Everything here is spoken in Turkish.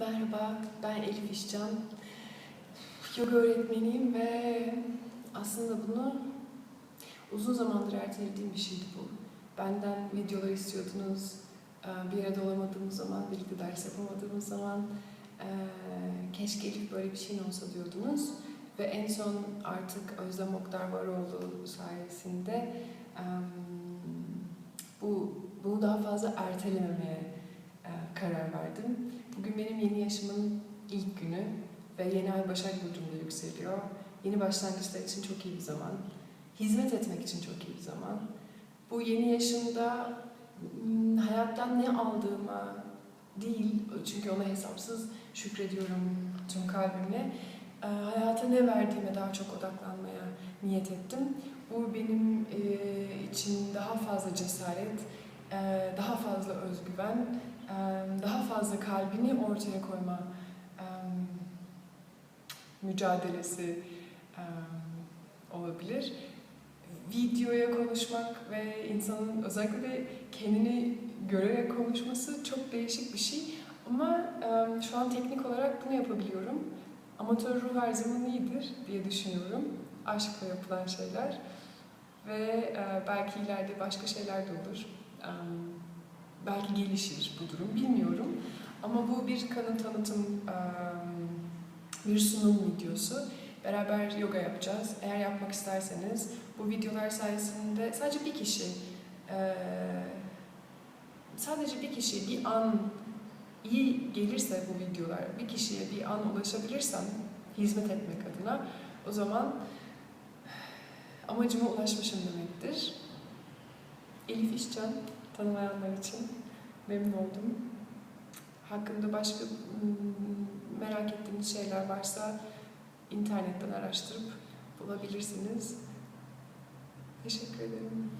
Merhaba, ben Elif İşcan. Yoga öğretmeniyim ve aslında bunu uzun zamandır ertelediğim bir şeydi bu. Benden videolar istiyordunuz, bir arada olamadığımız zaman, birlikte ders yapamadığımız zaman keşke Elif böyle bir şeyin olsa diyordunuz. Ve en son artık Özlem Oktar Varoğlu sayesinde bu bunu daha fazla ertelememeye karar verdim. Bugün benim yeni yaşımın ilk günü ve yeni ay Başak Burcu'nda yükseliyor. Yeni başlangıçlar için çok iyi bir zaman. Hizmet etmek için çok iyi bir zaman. Bu yeni yaşımda hmm, hayattan ne aldığıma değil, çünkü ona hesapsız şükrediyorum tüm kalbimle. E, Hayata ne verdiğime daha çok odaklanmaya niyet ettim. Bu benim e, için daha fazla cesaret, e, e, daha fazla kalbini ortaya koyma mücadelesi olabilir. Videoya konuşmak ve insanın özellikle de kendini görerek konuşması çok değişik bir şey. Ama şu an teknik olarak bunu yapabiliyorum. Amatör ruh her zaman iyidir diye düşünüyorum. Aşkla yapılan şeyler. Ve belki ileride başka şeyler de olur. Belki gelişir bu durum, bilmiyorum. Ama bu bir kanın tanıtım, bir sunum videosu. Beraber yoga yapacağız. Eğer yapmak isterseniz bu videolar sayesinde sadece bir kişi, sadece bir kişi bir an iyi gelirse bu videolar, bir kişiye bir an ulaşabilirsem hizmet etmek adına o zaman amacıma ulaşmışım demektir. Elif İşcan, tanımayanlar için memnun oldum. Hakkında başka mm, merak ettiğiniz şeyler varsa internetten araştırıp bulabilirsiniz. Teşekkür ederim.